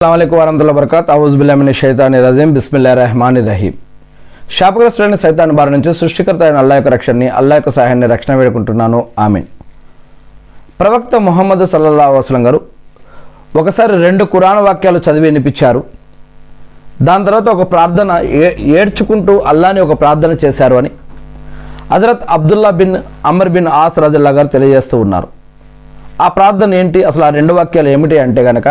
అస్సలం వరహతుల్లా బర్కాత్ అవుజుబుల్లామిని షైతాని రజీం బిస్మిల్లా రెహమాని రహీం శాపగ్రస్తులైన సైతాన్ బారి నుంచి సృష్టికర్త అయిన అల్లా యొక్క రక్షణని అల్లా యొక్క సహాయాన్ని రక్షణ వేడుకుంటున్నాను. ఆమె ప్రవక్త ముహమ్మద్ సల్లల్లా వసలం గారు ఒకసారి రెండు కురాణ వాక్యాలు చదివి వినిపించారు. దాని తర్వాత ఒక ప్రార్థన ఏ ఏడ్చుకుంటూ అల్లాని ఒక ప్రార్థన చేశారు అని Hazrat Abdullah bin Amr bin Aas రజల్లా గారు తెలియజేస్తూ ఉన్నారు. ఆ ప్రార్థన ఏంటి? అసలు ఆ రెండు వాక్యాలు ఏమిటి అంటే గనక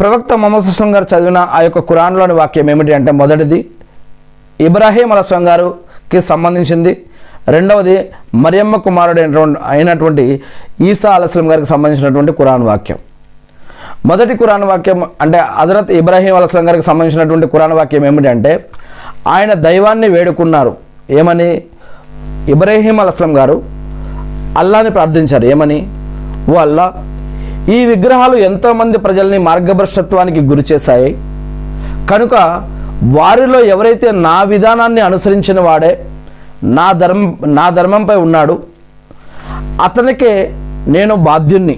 ప్రవక్త మొహమ్మద్ సుస్లం గారు చదివిన ఆ యొక్క ఖురాన్లోని వాక్యం ఏమిటి అంటే మొదటిది ఇబ్రాహీం అలస్లం గారుకి సంబంధించింది. రెండవది మరియమ్మ కుమారుడు అయినటువంటి ఈసా అలస్లం గారికి సంబంధించినటువంటి కురాన్ వాక్యం. మొదటి ఖురాన్ వాక్యం అంటే హజరత్ ఇబ్రాహీం అలస్లం గారికి సంబంధించినటువంటి ఖురాన్ వాక్యం ఏమిటంటే ఆయన దైవాన్ని వేడుకున్నారు. ఏమని? ఇబ్రాహీం అలస్లం గారు అల్లాని ప్రార్థించారు. ఏమని? ఓ అల్లా ఈ విగ్రహాలు ఎంతోమంది ప్రజల్ని మార్గభ్రష్టత్వానికి గురి చేశాయి. కనుక వారిలో ఎవరైతే నా విధానాన్ని అనుసరించిన వాడే నా ధర్మం నా ధర్మంపై ఉన్నాడు అతనికే నేను బాధ్యుణ్ణి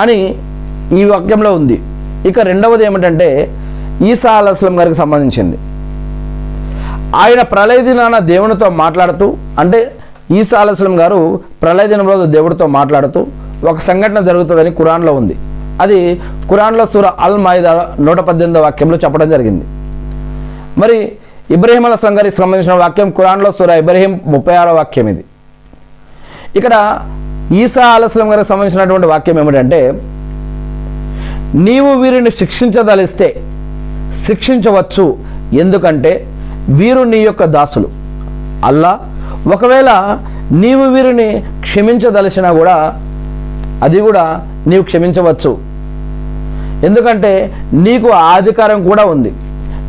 అని ఈ వాక్యంలో ఉంది. ఇక రెండవది ఏమిటంటే ఈసా అలస్లం గారికి సంబంధించింది. ఆయన ప్రళయ దినాన దేవునితో మాట్లాడుతూ అంటే ఈసా అలస్లం గారు ప్రళయ దినం రోజు దేవుడితో మాట్లాడుతూ ఒక సంఘటన జరుగుతుందని కురాన్లో ఉంది. అది కురాన్లో సూర అల్ మాయిదా నూట పద్దెనిమిదో వాక్యంలో చెప్పడం జరిగింది. మరి ఇబ్రహీం అలస్లం గారికి సంబంధించిన వాక్యం కురాన్లో సూర ఇబ్రహీం ముప్పై ఆరో వాక్యం ఇది. ఇక్కడ ఈసా అలస్లం గారికి సంబంధించినటువంటి వాక్యం ఏమిటంటే నీవు వీరిని శిక్షించదలిస్తే శిక్షించవచ్చు. ఎందుకంటే వీరు నీ యొక్క దాసులు. అల్లా ఒకవేళ నీవు వీరిని క్షమించదలిచినా కూడా అది కూడా నీవు క్షమించవచ్చు. ఎందుకంటే నీకు ఆ అధికారం కూడా ఉంది.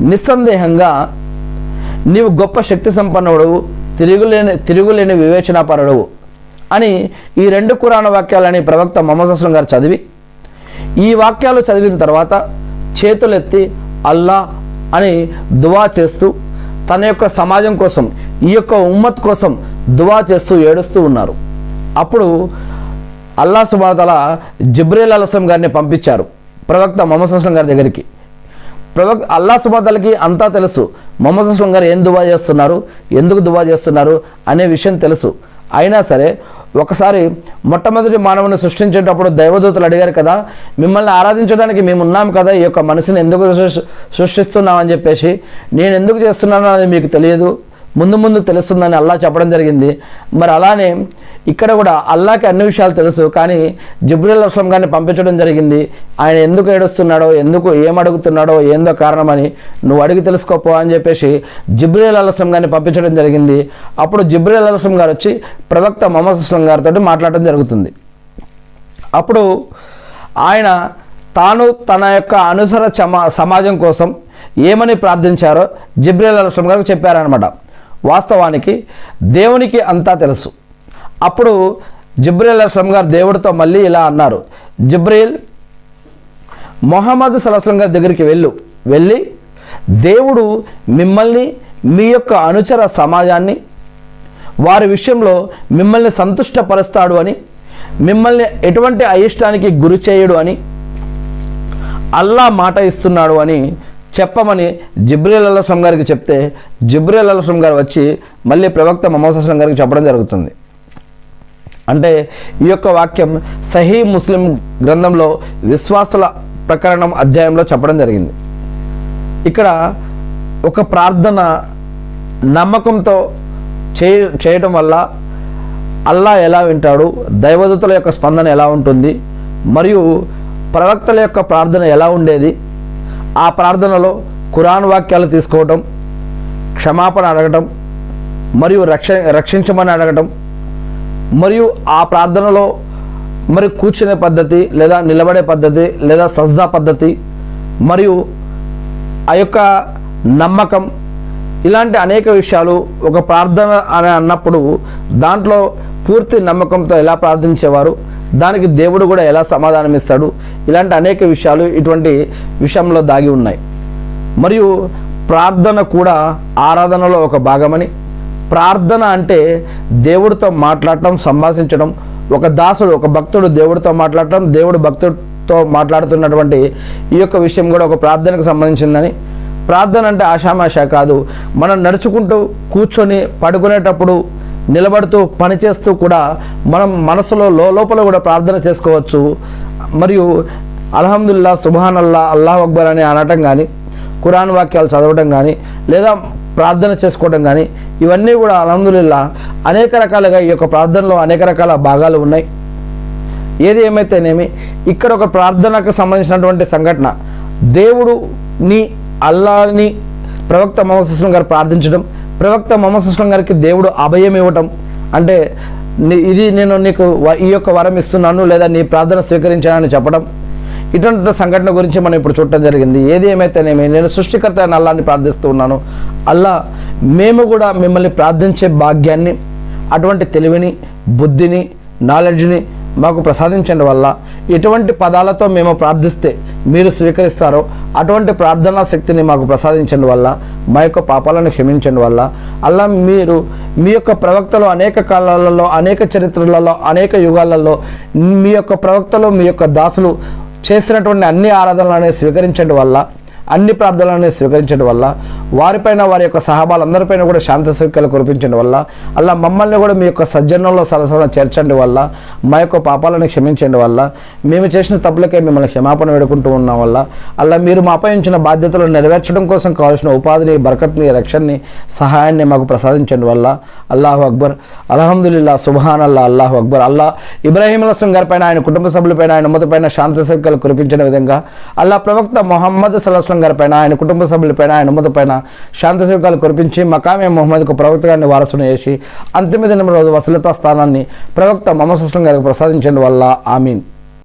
నిస్సందేహంగా నీవు గొప్ప శక్తి సంపన్నుడు తిరుగులేని తిరుగులేని వివేచనాపరుడు అని ఈ రెండు కురాణ వాక్యాలని ప్రవక్త మొహమ్మద్ అస్లం గారు చదివి ఈ వాక్యాలు చదివిన తర్వాత చేతులెత్తి అల్లా అని దువా చేస్తూ తన యొక్క సమాజం కోసం ఈ యొక్క ఉమ్మత్ కోసం దువా చేస్తూ ఏడుస్తూ ఉన్నారు. అప్పుడు అల్లా సుబాతల జిబ్రేల్ అలస్లం గారిని పంపించారు. ప్రవక్త మొహమ్మద్ అస్లం గారి దగ్గరికి. ప్రవక్త అల్లా సుబాతలకి అంతా తెలుసు. మొహమ్మద్ అస్లం గారు ఏం దువా చేస్తున్నారు? ఎందుకు దువా చేస్తున్నారు? అనే విషయం తెలుసు. అయినా సరే ఒకసారి మొట్టమొదటి మానవుని సృష్టించేటప్పుడు దైవదూతలు అడిగారు కదా మిమ్మల్ని ఆరాధించడానికి మేము ఉన్నాం కదా ఈ యొక్క మనసుని ఎందుకు సృష్టి- సృష్టిస్తున్నామని చెప్పేసి నేను ఎందుకు చేస్తున్నానో అనేది మీకు తెలియదు. ముందు ముందు తెలుస్తుందని అల్లా చెప్పడం జరిగింది. మరి అలానే ఇక్కడ కూడా అల్లాకి అన్ని విషయాలు తెలుసు కానీ జిబ్రుల్ అస్లం గారిని పంపించడం జరిగింది. ఆయన ఎందుకు ఏడుస్తున్నాడో ఎందుకు ఏం అడుగుతున్నాడో ఏందో కారణమని నువ్వు అడిగి తెలుసుకోపో అని చెప్పేసి జిబ్రుల్ అస్లం గారిని పంపించడం జరిగింది. అప్పుడు జిబ్రుల్ అస్లం గారు వచ్చి ప్రవక్త మొహమ్మద్ అస్లం గారితో మాట్లాడడం జరుగుతుంది. అప్పుడు ఆయన తాను తన యొక్క అనుసర చమా సమాజం కోసం ఏమని ప్రార్థించారో జిబ్రేల్ అస్లం గారికి చెప్పారనమాట వాస్తవానికి దేవునికి అంతా తెలుసు. అప్పుడు జిబ్రేల్ అస్లం గారు దేవుడితో మళ్ళీ ఇలా అన్నారు జిబ్రేల్ మొహమ్మద్ సలస్లం గారి దగ్గరికి వెళ్ళు. వెళ్ళి దేవుడు మిమ్మల్ని మీ యొక్క అనుచర సమాజాన్ని వారి విషయంలో మిమ్మల్ని సంతుష్టపరుస్తాడు అని మిమ్మల్ని ఎటువంటి అయిష్టానికి గురి చేయడు అని అల్లా మాట ఇస్తున్నాడు అని చెప్పమని జిబ్రీల్ అల్లస్లం గారికి చెప్తే జిబ్రీల్ అల్లస్లం గారు వచ్చి మళ్ళీ ప్రవక్త మొహమ్మద్ అస్లం గారికి చెప్పడం జరుగుతుంది. అంటే ఈ యొక్క వాక్యం సహీ ముస్లిం గ్రంథంలో విశ్వాసుల ప్రకరణం అధ్యాయంలో చెప్పడం జరిగింది. ఇక్కడ ఒక ప్రార్థన నమ్మకంతో చేయ చేయటం వల్ల అల్లా ఎలా వింటాడు దైవదూతల యొక్క స్పందన ఎలా ఉంటుంది మరియు ప్రవక్తల యొక్క ప్రార్థన ఎలా ఉండేది ఆ ప్రార్థనలో ఖురాన్ వాక్యాలు తీసుకోవటం క్షమాపణ అడగటం మరియు రక్ష రక్షించమని అడగటం మరియు ఆ ప్రార్థనలో మరి కూర్చునే పద్ధతి లేదా నిలబడే పద్ధతి లేదా సజ్దా పద్ధతి మరియు ఆ యొక్క నమ్మకం ఇలాంటి అనేక విషయాలు ఒక ప్రార్థన అని అన్నప్పుడు దాంట్లో పూర్తి నమ్మకంతో ఎలా ప్రార్థించేవారు దానికి దేవుడు కూడా ఎలా సమాధానం ఇస్తాడు? ఇలాంటి అనేక విషయాలు ఇటువంటి విషయంలో దాగి ఉన్నాయి. మరియు ప్రార్థన కూడా ఆరాధనలో ఒక భాగమని ప్రార్థన అంటే దేవుడితో మాట్లాడటం సంభాషించడం ఒక దాసుడు ఒక భక్తుడు దేవుడితో మాట్లాడటం దేవుడు భక్తుడితో మాట్లాడుతున్నటువంటి ఈ యొక్క విషయం కూడా ఒక ప్రార్థనకు సంబంధించిందని. ప్రార్థన అంటే ఆషామాష కాదు. మనం నడుచుకుంటూ కూర్చొని పడుకునేటప్పుడు నిలబడుతూ పనిచేస్తూ కూడా మనం మనసులో లోపల కూడా ప్రార్థన చేసుకోవచ్చు. మరియు అల్హమ్దుల్లా సుబాన్ అల్లా అల్లాహ్ అక్బర్ అని అనటం కానీ ఖురాన్ వాక్యాలు చదవడం కానీ లేదా ప్రార్థన చేసుకోవడం కానీ ఇవన్నీ కూడా అల్హమ్దుల్లా అనేక రకాలుగా ఈ యొక్క ప్రార్థనలో అనేక రకాల భాగాలు ఉన్నాయి. ఏది ఏమైతేనేమి ఇక్కడ ఒక ప్రార్థనకు సంబంధించినటువంటి సంఘటన. దేవుడు నీ అల్లాని ప్రవక్త మొహమ్మద్ గారు ప్రార్థించడం ప్రవక్త మొహమ్మద్ సుస్లం గారికి దేవుడు అభయం ఇవ్వటం. అంటే నీ- ఇది నేను నీకు వ- ఈ యొక్క వరం ఇస్తున్నాను లేదా నీ ప్రార్థన స్వీకరించానని చెప్పడం ఇటువంటి సంఘటన గురించి మనం ఇప్పుడు చూడటం జరిగింది. ఏది ఏమైతేనేమి నేను సృష్టికర్త అయిన అల్లాని ప్రార్థిస్తూ ఉన్నాను. అల్లా మేము కూడా మిమ్మల్ని ప్రార్థించే భాగ్యాన్ని అటువంటి తెలివిని బుద్ధిని నాలెడ్జ్ని మాకు ప్రసాదించండి వల్ల ఎటువంటి పదాలతో మేము ప్రార్థిస్తే మీరు స్వీకరిస్తారో అటువంటి ప్రార్థనా శక్తిని మాకు ప్రసాదించండి వల్ల మా యొక్క పాపాలను క్షమించండి వల్ల అలా మీరు మీ యొక్క ప్రవక్తలు అనేక కాలాలలో అనేక చరిత్రలలో అనేక యుగాలలో మీ యొక్క ప్రవక్తలు మీ యొక్క దాసులు చేసినటువంటి అన్ని ఆరాధనలను స్వీకరించడం వల్ల అన్ని ప్రార్థనలను స్వీకరించడం వల్ల వారిపైన వారి యొక్క సహబాలందరిపైన కూడా శాంత సౌఖ్యాలు కురిపించడం వల్ల అలా మమ్మల్ని కూడా మీ యొక్క సజ్జనంలో సరసన చేర్చండి వల్ల మా యొక్క పాపాలను క్షమించండి వల్ల మేము చేసిన తప్పులకే మిమ్మల్ని క్షమాపణ వేడుకుంటూ ఉన్నాం వల్ల అలా మీరు మాపై ఉంచిన బాధ్యతలు నెరవేర్చడం కోసం కావాల్సిన ఉపాధిని బరకత్ని రక్షణని సహాయాన్ని మాకు ప్రసాదించండి వల్ల అల్లాహు అక్బర్. అల్హమ్దుల్లా సుబాన్ అల్లా అల్లాహు అక్బర్. అల్లా ఇబ్రాహీం అస్లం గారిపైన ఆయన కుటుంబ సభ్యులపైన ఆయన ఉమ్మతపైన శాంత సౌఖ్యాలు కురిపించిన విధంగా అల్లా ప్రవక్త మొహమ్మద్ సల్లాహం గారి పైన ఆయన కుటుంబ సభ్యులపైన ఆయన ఉమ్మతపైన శాంతి సౌఖ్యాలు కురిపించి మకామే మొహమ్మద్కు ప్రవక్త గారిని వారసును చేసి అంతిమ దినం రోజు వసలతా స్థానాన్ని ప్రవక్త మొహమ్మద్ అస్లం గారికి ప్రసాదించడం వల్ల ఆమీన్.